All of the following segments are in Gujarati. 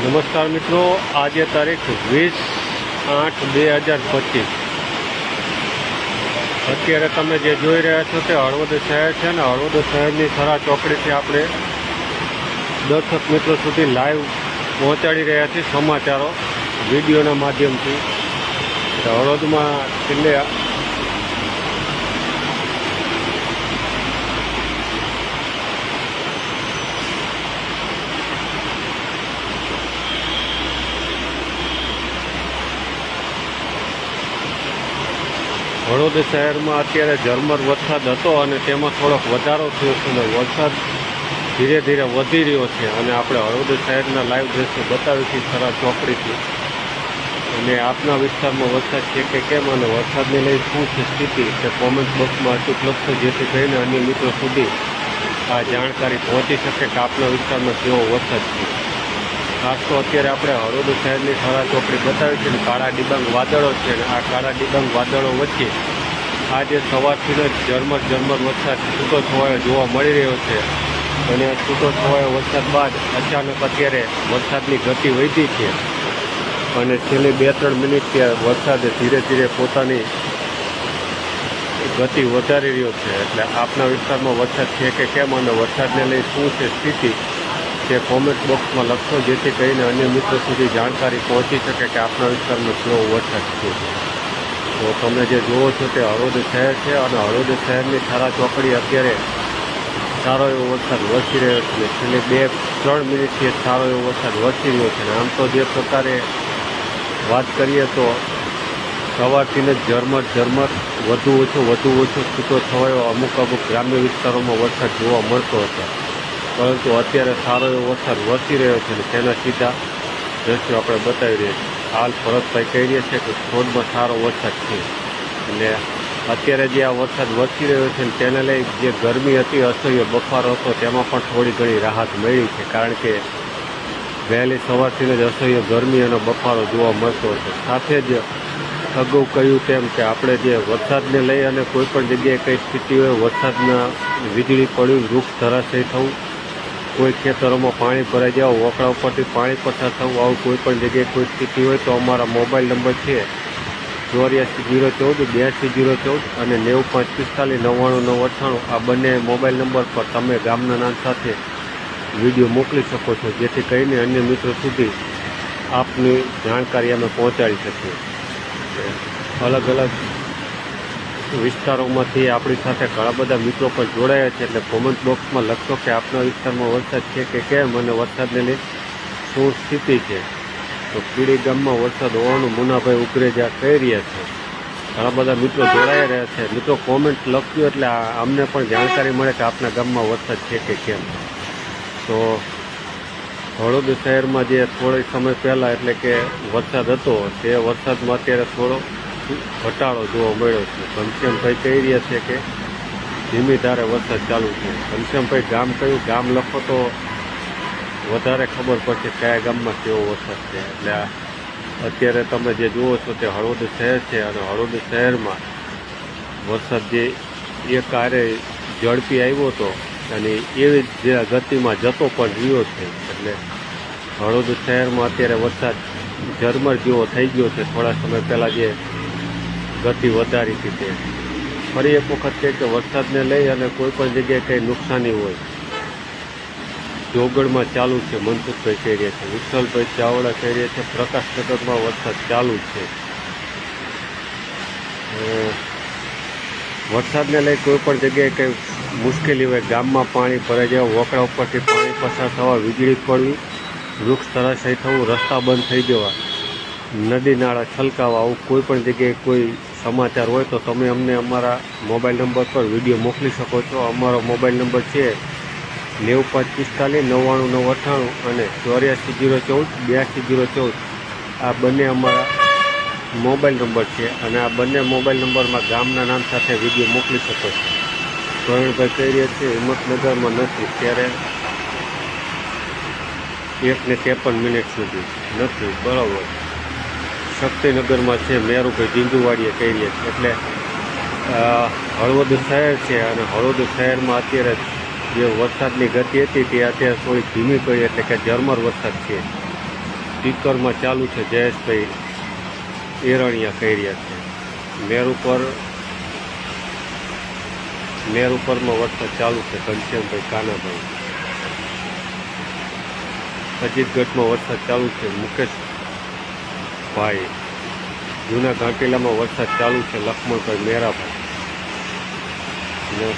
નમસ્કાર મિત્રો, આજે તારીખ વીસ આઠ બે હજાર પચીસ. અત્યારે તમે જે જોઈ રહ્યા છો તે હળવદ શહેર છે ને હળવદ શહેરની સરા ચોકડીથી આપણે દર્શક મિત્રો સુધી લાઈવ પહોંચાડી રહ્યા છીએ સમાચારો વિડીયોના માધ્યમથી. હળવદમાં છેલ્લે વડોદ શહેરમાં અત્યારે ઝરમર વરસાદ હતો અને તેમાં થોડોક વધારો થયો છે અને વરસાદ ધીરે ધીરે વધી રહ્યો છે. અને આપણે હળવદ શહેરના લાઈવ દ્રશ્યો બતાવીશું ખરા ચોકડીથી અને આપના વિસ્તારમાં વરસાદ છે કે કેમ અને વરસાદને લઈ શું છે સ્થિતિ તે કોમેન્ટ બોક્સમાં અચૂક લખશો જેથી કરીને અન્ય મિત્રો સુધી આ જાણકારી પહોંચી શકે કે આપના વિસ્તારમાં કેવો વરસાદ છે. ખાસ તો અત્યારે આપણે હળવદ શહેરની ખરા ચોકડી બતાવી છે અને કાળા ડિબાંગ વાદળો છે ને આ કાળા ડિબાંગ વાદળો વચ્ચે આજે સવારથી જ ઝરમર ઝરમર વરસાદ છૂટો છવાયો જોવા મળી રહ્યો છે. અને છૂટો છવાયો વરસાદ બાદ અચાનક અત્યારે વરસાદની ગતિ વધી છે. અને છેલ્લી બે ત્રણ મિનિટ ત્યાં વરસાદે ધીરે ધીરે પોતાની ગતિ વધારી રહ્યો છે. એટલે આપના વિસ્તારમાં વરસાદ છે કે કેમ અને વરસાદને લઈ શું છે સ્થિતિ તે કોમેન્ટ બોક્સમાં લખશો જેથી કરીને અન્ય મિત્રો સુધી જાણકારી પહોંચી શકે કે આપના વિસ્તારમાં કેવો વરસાદ છે. તો તમે જે જુઓ છો તે હળવદ શહેર છે અને હળવદ શહેરની થારા ચોકડી અત્યારે સારો એવો વરસાદ વરસી રહ્યો છે. છેલ્લે બે, ત્રણ મિનિટથી સારો એવો વરસાદ વરસી રહ્યો છે. આમ તો જે પ્રકારે વાત કરીએ તો સવારથી જ ઝરમર ઝરમર, વધુ ઓછો વધુ ઓછો છૂટો થવાયો. અમુક અમુક ગ્રામ્ય વિસ્તારોમાં વરસાદ જોવા મળતો હતો. પરંતુ અત્યારે સારો એવો વરસાદ વરસી રહ્યો છે અને તેના સીધા દ્રશ્યો આપણે બતાવી રહ્યા છીએ. હાલ ભરતભાઈ કહી રહ્યા છે કે થોડમાં સારો વરસાદ છે. એટલે અત્યારે જે આ વરસાદ વરસી રહ્યો છે ને તેને લઈ જે ગરમી હતી, અસહ્ય બફારો હતો, તેમાં પણ થોડી ઘણી રાહત મળી છે. કારણ કે વહેલી સવારથી જ અસહ્ય ગરમી અને બફારો જોવા મળતો છે સાથે જ અગાઉ કહ્યું તેમ કે આપણે જે વરસાદને લઈ અને કોઈપણ જગ્યાએ કઈ સ્થિતિ હોય, વરસાદના વીજળી પડ્યું વૃક્ષ ધરાશય થવું કોઈ ખેતરોમાં પાણી ભરાઈ જાય વોકડા ઉપરથી પાણી પસાર થવું, આવું કોઈ પણ જગ્યાએ કોઈ સ્થિતિ હોય તો અમારા મોબાઈલ નંબર છે ચોર્યાસી જીરો ચૌદ, બ્યાસી જીરો ચૌદ અને નેવું પાંચ પિસ્તાલીસ, નવ્વાણું, નવ અઠ્ઠાણું. આ બંને મોબાઈલ નંબર પર તમે ગામના નામ સાથે વીડિયો મોકલી શકો છો, જેથી કરીને અન્ય મિત્રો સુધી આપની જાણકારી અમે પહોંચાડી શકીએ. અલગ અલગ વિસ્તારોમાંથી આપણી સાથે ઘણા બધા મિત્રો પણ જોડાયા છે એટલે કોમેન્ટ બોક્સમાં લખશો કે આપના વિસ્તારમાં વરસાદ છે કે કેમ અને વરસાદને લઈ શું સ્થિતિ છે? તો કીડી ગામમાં વરસાદ હોવાનું મુનાભાઈ ઉકરેજા કહી રહ્યા છે. ઘણા બધા મિત્રો જોડાઈ રહ્યા છે. મિત્રો કોમેન્ટ લખ્યું એટલે અમને પણ જાણકારી મળે કે આપના ગામમાં વરસાદ છે કે કેમ. તો હળદ શહેરમાં જે થોડી સમય પહેલાં એટલે કે વરસાદ હતો, તે વરસાદમાં અત્યારે થોડો ઘટાડો જોવા મળ્યો છે. ઘનશ્યામભાઈ કહી રહ્યા છે કે ધીમી ધારે વરસાદ ચાલુ છે. ઘનશ્યામભાઈ ગામ કયું? ગામ લખો તો વધારે ખબર પડશે કયા ગામમાં કેવો વરસાદ છે. એટલે અત્યારે તમે જે જુઓ છો તે હળવદ શહેર છે અને હળવદ શહેરમાં વરસાદ જે એક આરે ઝડપી આવ્યો હતો અને એવી જે ગતિમાં જતો પણ રહ્યો છે. એટલે હળવદ શહેરમાં અત્યારે વરસાદ ઝરમર જેવો થઈ ગયો છે. થોડા સમય પહેલાં જે ગતિ વધારી હતી ફરી એક વખત કહે કે વરસાદને લઈ અને કોઈ પણ જગ્યાએ કંઈ નુકસાની હોય. જોગડમાં ચાલુ છે, મનસુખભાઈ કહી રહ્યા છે. વિઠ્ઠલભાઈ ચાવડા કહી રહ્યા છે પ્રકાશનગરમાં વરસાદ ચાલુ છે. વરસાદને લઈ કોઈ પણ જગ્યાએ કંઈ મુશ્કેલી હોય, ગામમાં પાણી ભરાઈ જવા વોકડા ઉપરથી પાણી પસાર થવા વીજળી પડવી, વૃક્ષ તરાશય થવું, રસ્તા બંધ થઈ જવા, નદી નાળા છલકાવા, આવું કોઈ પણ જગ્યાએ કોઈ સમાચાર હોય તો તમે અમને અમારા મોબાઈલ નંબર પર વીડિયો મોકલી શકો છો. અમારો મોબાઈલ નંબર છે નેવું પાંચ પિસ્તાલીસ, નવ્વાણું નવ અઠ્ઠાણું અને ચોર્યાસી જીરો ચૌદ, બ્યાસી જીરો ચૌદ. આ બંને અમારા મોબાઈલ નંબર છે અને આ બંને મોબાઈલ નંબરમાં ગામના નામ સાથે વીડિયો મોકલી શકો છો. પ્રવીણભાઈ કહી રહ્યા છે, હિંમતનગરમાં નથી, ત્યારે એકને ત્રેપન મિનિટ સુધી નથી. બરાબર. શક્તિનગરમાં છે, મેરુભાઈ જીંજુવાડીએ કહીએ રહ્યા છે એટલે હળવદ શહેર છે અને હળવદ શહેરમાં અત્યારે જે વરસાદની ગતિ હતી તે અત્યારે થોડી ધીમી પડી એટલે કે ઝરમર વરસાદ છે. સ્પીકરમાં ચાલુ છે જયેશભાઈ એરણિયા કહી રહ્યા છે. નેર ઉપર, મેર ઉપરમાં વરસાદ ચાલુ છે ઘનશ્યામભાઈ કાનાભાઈ. અજીતગઢમાં વરસાદ ચાલુ છે મુકેશભાઈ જૂના ઘાટીલામાં વરસાદ ચાલુ છે લક્ષ્મણભાઈ મેરાભાઈ. અને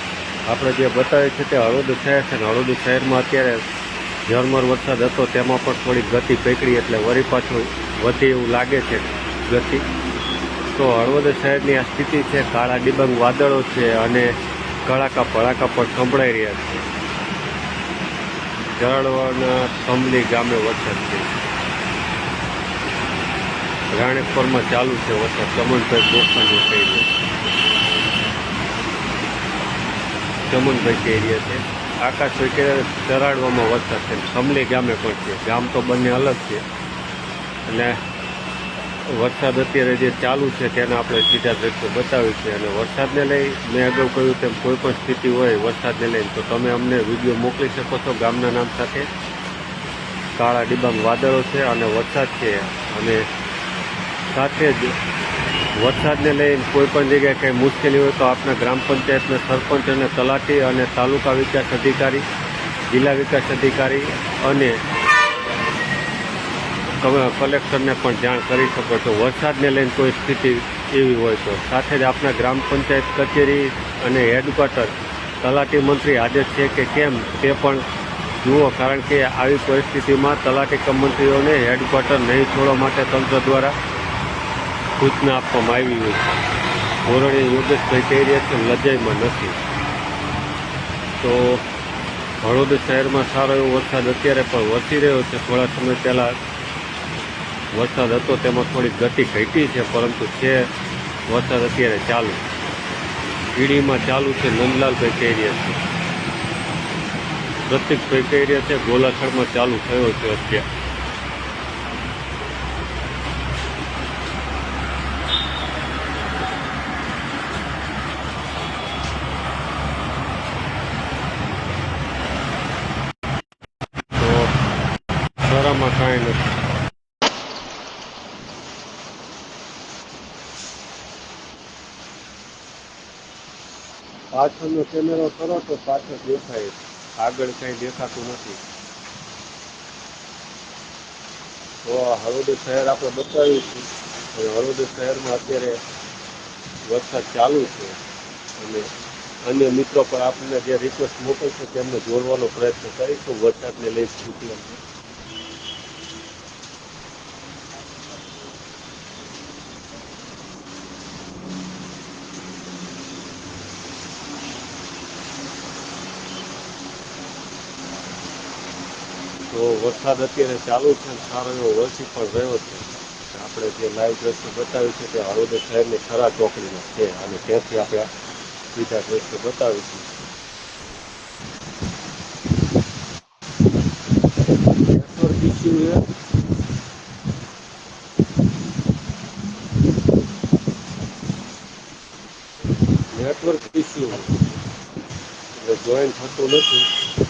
આપણે જે બતાવીએ છીએ તે હળવદ શહેર છે ને હળવદ શહેરમાં અત્યારે ઝરમર વરસાદ હતો, તેમાં પણ થોડી ગતિ પકડી એટલે વળી પાછું વધે એવું લાગે છે ગતિ. તો હળવદ શહેરની આ સ્થિતિ છે, કાળા ડિબંગ વાદળો છે અને કડાકા ભડાકા પણ સંભળાઈ રહ્યા છે. જળવાના સમલી ગામે વરસાદ છે. રાણેશ્વરમાં ચાલુ છે વરસાદ. ચમનભાઈ ગોખાનું કહી રહ્યો ચમનભાઈ કહી રહ્યા છે. આકાશ કે ચરાડવામાં વરસાદ છે. સમલી ગામે પણ છે. ગામ તો બંને અલગ છે. અને વરસાદ અત્યારે જે ચાલુ છે તેને આપણે સીધા દ્રશ્યો બતાવ્યું છે. અને વરસાદને લઈ મેં અગાઉ કહ્યું તેમ કોઈ પણ સ્થિતિ હોય વરસાદને લઈને, તો તમે અમને વીડિયો મોકલી શકો છો ગામના નામ સાથે. કાળા ડિબાંગ વાદળો છે અને વરસાદ છે. અને સાથે જ વરસાદને લઈને કોઈપણ જગ્યાએ કંઈ મુશ્કેલી હોય તો આપણા ગ્રામ પંચાયતના સરપંચ અને તલાટી અને તાલુકા વિકાસ અધિકારી, જિલ્લા વિકાસ અધિકારી અને તમે કલેક્ટરને પણ જાણ કરી શકો છો. વરસાદને લઈને કોઈ સ્થિતિ એવી હોય તો. સાથે જ આપણા ગ્રામ પંચાયત કચેરી અને હેડક્વાર્ટર તલાટી મંત્રી હાજર છે કે કેમ તે પણ જુઓ, કારણ કે આવી પરિસ્થિતિમાં તલાટી મંત્રીઓને હેડક્વાર્ટર નહીં છોડવા માટે તંત્ર દ્વારા સૂચના આપવામાં આવી હોય. ધોરણે યોગેશભાઈ કહી રહ્યા છે, લજાઈમાં નથી. તો હળવદ શહેરમાં સારો એવો વરસાદ અત્યારે પણ વરસી રહ્યો છે. થોડા સમય પહેલાં વરસાદ હતો, તેમાં થોડી ગતિ ઘટી છે, પરંતુ છે, વરસાદ અત્યારે ચાલુ. ઈડીમાં ચાલુ છે નંદલાલભાઈ કહી રહ્યા છે. પ્રતિકભાઈ કહી રહ્યા છે, ગોલાછડમાં ચાલુ થયો છે અત્યારે તો શરામાં કાંઈ પાછળનો કેમેરો કરો તો પાછળ દેખાય. આગળ કંઈ દેખાતું નથી. તો હળવદ શહેર આપણે બતાવ્યું છે અને હળવદ શહેરમાં અત્યારે વરસાદ ચાલુ છે. અને અન્ય મિત્રો પણ આપણને જે રિક્વેસ્ટ મોકલશે તેમને જોડવાનો પ્રયત્ન કરીશું. વરસાદને લઈ સ્થિતિ તો વરસાદ અત્યારે ચાલુ છે સારો એવો વરસી પણ રહ્યો છે. આપણે જે લાઈવ દ્રશ્ય બતાવ્યું છે તે હળવદ શહેરની ખરા ચોકડીમાં છે અને ત્યાંથી આપણે બીજા દ્રશ્ય બતાવીશું. છે. નેટવર્ક ઇસ્યુ એટલે જોઈન થતું નથી.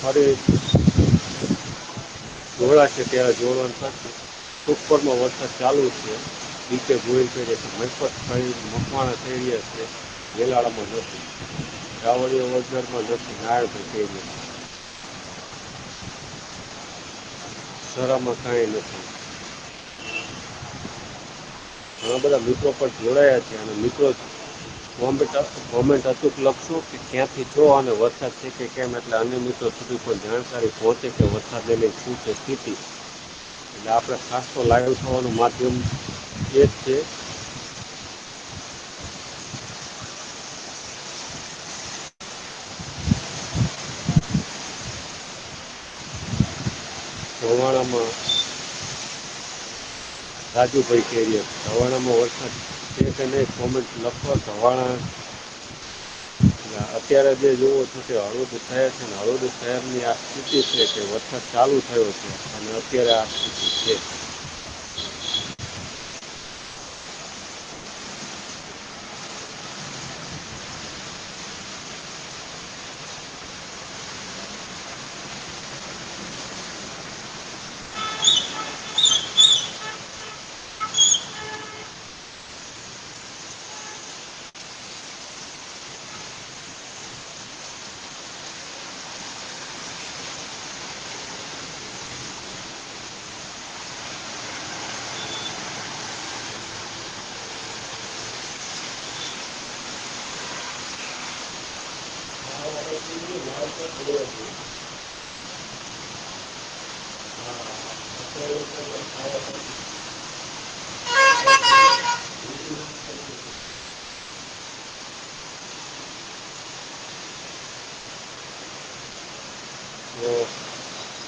ફરી જોડાશે ત્યારે જોડવાનું થશે સુપરમાં વરસાદ ચાલુ છે. નીચે ગોયલ થઈ રહ્યા છે. મહેપત થઈ મકવાણા થઈ રહ્યા છે. વેલાળામાં નથી. રાવળીઓ વગરમાં નથી. નાયણ થઈ રહ્યા છે. સરામાં કાંઈ નથી. ઘણા બધા મિત્રો પણ જોડાયા છે અને મિત્રો કોમેન્ટ કોમેન્ટ અચૂક લખશું કે ક્યાંથી જો અને વરસાદ છે કે કેમ? એટલે અન્ય મિત્રો સુધી પણ જાણકારી પહોંચે કે વરસાદને લઈને શું છે સ્થિતિ. એટલે આપણે ખાસ તો લાઈવ થવાનું માધ્યમ એ જ છે. ધવાણામાં રાજુભાઈ કેરિયર. ધવાણામાં વરસાદ છે કે નહીં કોમેન્ટ લખો ધવાણા અત્યારે જે જોવો છો કે હળવદ શહેર છે ને હળવદ શહેરની આ સ્થિતિ છે કે વરસાદ ચાલુ થયો છે અને અત્યારે આ સ્થિતિ છે.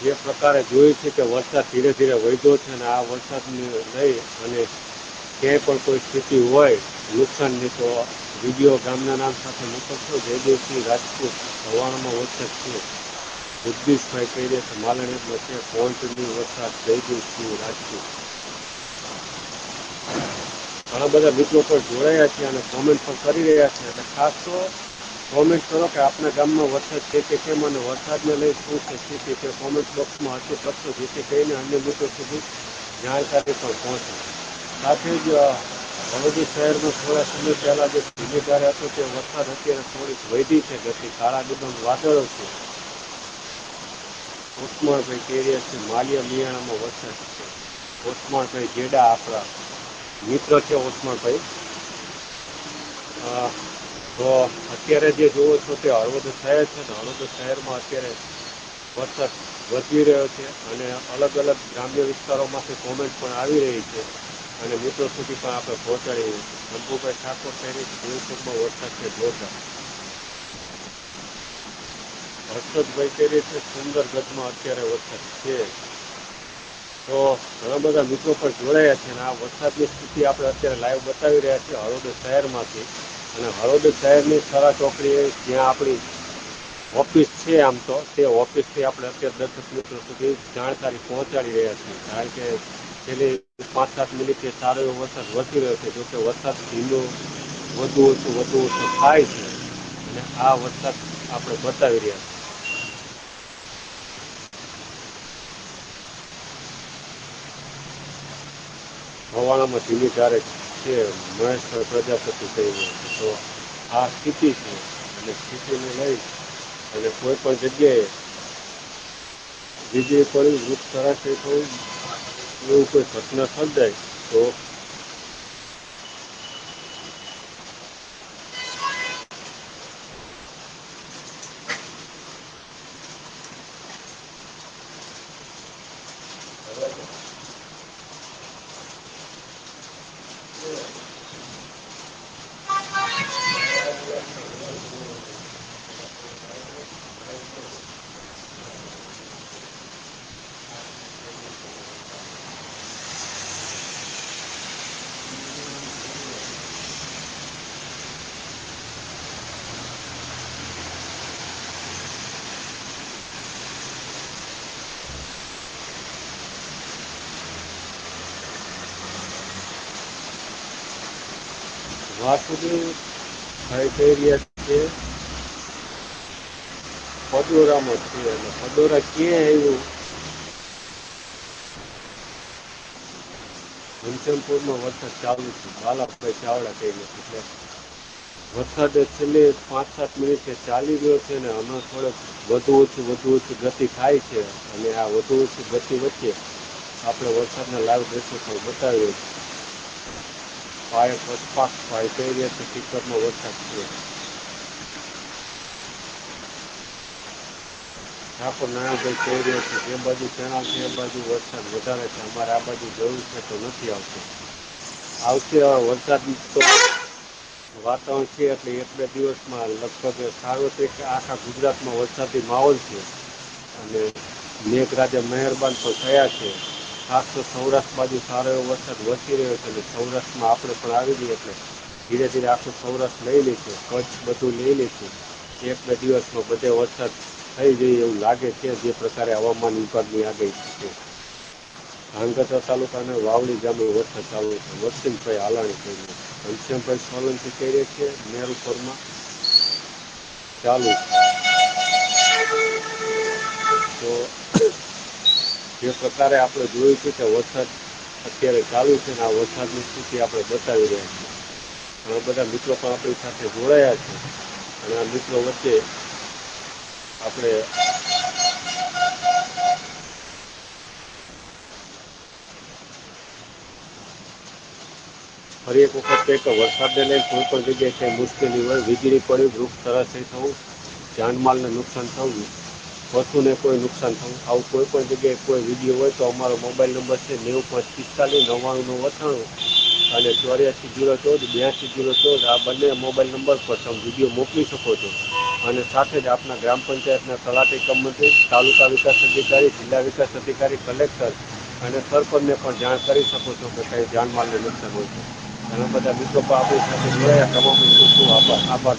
જે પ્રકારે જોયું છે કે વરસાદ ધીરે ધીરે વધ્યો છે અને આ વરસાદને લઈ અને ક્યાંય પણ કોઈ સ્થિતિ હોય, નુકસાનની તો વીડિયો ગામના નામ સાથે મોકલશો જયદેવસિંહ રાજપૂત હવાણામાં વરસાદ છે બુદ્ધિશભાઈ કહી રહ્યા છે માલણીમાં છે પોઈન્ટની વરસાદ જયદેવસિંહ રાજકીય. ઘણા બધા મિત્રો પણ જોડાયા છે અને કોમેન્ટ પણ કરી રહ્યા છે. એટલે ખાસ તો કોમેન્ટ કરો કે આપના ગામમાં વરસાદ છે કે કેમ અને વરસાદને લઈ શું છે સ્થિતિ તે કોમેન્ટ બોક્સમાં હશે કરશો જેથી કરીને અન્ય મિત્રો સુધી જાણકારી પણ પહોંચે. સાથે જ વડોદરા શહેરમાં થોડા સમય પહેલા જે ધીમીધારે હતો તે વરસાદ અત્યારે થોડીક વધી છે ગતિ કાળા ડિબાંગ વાદળો છે. ઓસમાણભાઈ કહી રહ્યા છે માલિયા મિયાણામાં વરસાદ છે. ઓસમાણભાઈ જેડા આપણા મિત્ર છે ઓસમાણભાઈ અ, તો અત્યારે જે જોવો છો તે હળવદ શહેર છે ને હળવદ શહેરમાં અત્યારે વરસાદ વધી રહ્યો છે અને અલગ અલગ ગ્રામ્ય વિસ્તારોમાંથી કોમેન્ટ પણ આવી રહી છે અને મિત્રો સુધી પણ આપણે પહોંચાડી રહી છે શંભુભાઈ ઠાકોર શહેરી દેવપુરમાં વરસાદ છે જોરદાર. હર્ષદભાઈ કહી રહી છે સુંદર ગતમાં અત્યારે વરસાદ છે. તો ઘણા બધા મિત્રો પણ જોડાયા છે અને આ વરસાદની સ્થિતિ આપણે અત્યારે લાઈવ બતાવી રહ્યા છીએ હળોદ શહેરમાંથી. અને હળોદ શહેરની સારા ચોકડીએ જ્યાં આપણી ઓફિસ છે આમ તો, તે ઓફિસથી આપણે અત્યારે દર્શક મિત્રો સુધી જાણકારી પહોંચાડી રહ્યા છીએ. કારણ કે છેલ્લી પાંચ સાત મિનિટે સારો એવો વરસાદ વધી રહ્યો છે. જોકે વરસાદ ધીમો, વધુ ઓછું વધુ ઓછું થાય છે. અને આ વરસાદ આપણે બતાવી રહ્યા છીએ. હવાણામાં ધીમી ધારે છે મહેશભાઈ પ્રજાપતિ થઈ રહ્યા તો આ સ્થિતિ છે. અને સ્થિતિને લઈ અને કોઈ પણ જગ્યાએ વીજળી પડી, વૃક્ષ કરાશે કોઈ એવું કોઈ ઘટના સર્જાય તો વાસુદેવ ભાઈ છે પદોરામાં છે અને પદોરા ક્યાં આવ્યું? ઘનશ્યામપુરમાં વરસાદ ચાલુ છે. બાલાભાઈ ચાવડા કહી રહ્યા છે. વરસાદ છેલ્લે પાંચ સાત મિનિટે ચાલી રહ્યો છે ને હમણાં થોડોક વધુ ઓછી વધુ ઓછી ગતિ થાય છે અને આ વધુ ઓછી ગતિ વચ્ચે આપણે વરસાદના લાઈવ દ્રશ્યો પણ બતાવીએ છીએ ફાયર પસ્પાક ભાઈ કહી રહ્યા છે ટીકરમાં વરસાદ છે ઠાકોર નારાયણભાઈ કહી રહ્યા છે જે બાજુ કેનાલ છે એ બાજુ વરસાદ વધારે છે અમારે આ બાજુ જરૂર છે તો નથી આવતો હવે વરસાદ તો વાતાવરણ છે એટલે એક બે દિવસમાં લગભગ સાર્વત્રિક આખા ગુજરાતમાં વરસાદી માહોલ છે. અને મેઘરાજા મહેરબાન પણ થયા છે. તો સૌરાષ્ટ્ર બાજુ સારો એવો વરસાદ વસી રહ્યો છે એટલે સૌરાષ્ટ્રમાં આપણે પણ આવી ગઈ એટલે ધીરે ધીરે આખું સૌરાષ્ટ્ર લઈ લઈશું, કચ્છ બધું લઈ લઈશું. એક બે દિવસમાં બધે વરસાદ થઈ જાય એવું લાગે છે, જે પ્રકારે હવામાન વિભાગની આગાહી છે ધાંગધ્રા તાલુકાના વાવડી ગામે વરસાદ ચાલુ છે. વસીમભાઈ હાલાણી કહી ઘનશ્યામભાઈ સોલંકી કહી રહ્યા છે, મેરુપરમાં ચાલુ તો જે પ્રકારે આપણે જોયું છે કે વરસાદ અત્યારે ચાલુ છે ને આ વરસાદની સ્થિતિ આપણે બતાવી રહ્યા છીએ. ઘણા બધા મિત્રો પણ આપણી સાથે જોડાયા છે. અને આ મિત્રો વચ્ચે આપણે ફરી એક વખત કહે કે વરસાદને લઈને કોઈ પણ જગ્યાએ મુશ્કેલી હોય, વીજળી પડી, વૃક્ષ થઈ થવું, જાનમાલને નુકસાન થવું પશુને કોઈ નુકસાન થવું આવું કોઈ પણ જગ્યાએ કોઈ વીડિયો હોય તો અમારો મોબાઈલ નંબર છે નેવું પાંચ પિસ્તાલીસ નવ્વાણું અઠ્ઠાણું અને ચોર્યાસી જીરો ચૌદ, બ્યાસી જીરો ચૌદ, આ બંને મોબાઈલ નંબર પર તમે વીડિયો મોકલી શકો છો. અને સાથે જ આપના ગ્રામ પંચાયતના તલાટી કમ તાલુકા વિકાસ અધિકારી, જિલ્લા વિકાસ અધિકારી, કલેક્ટર અને સરપંચને પણ જાણ કરી શકો છો કે કંઈ જાનમાલને નુકસાન હોય છે. ઘણા બધા મિત્રો પણ આપણી સાથે જોડાયા. તમામ મિત્રો આભાર. આભાર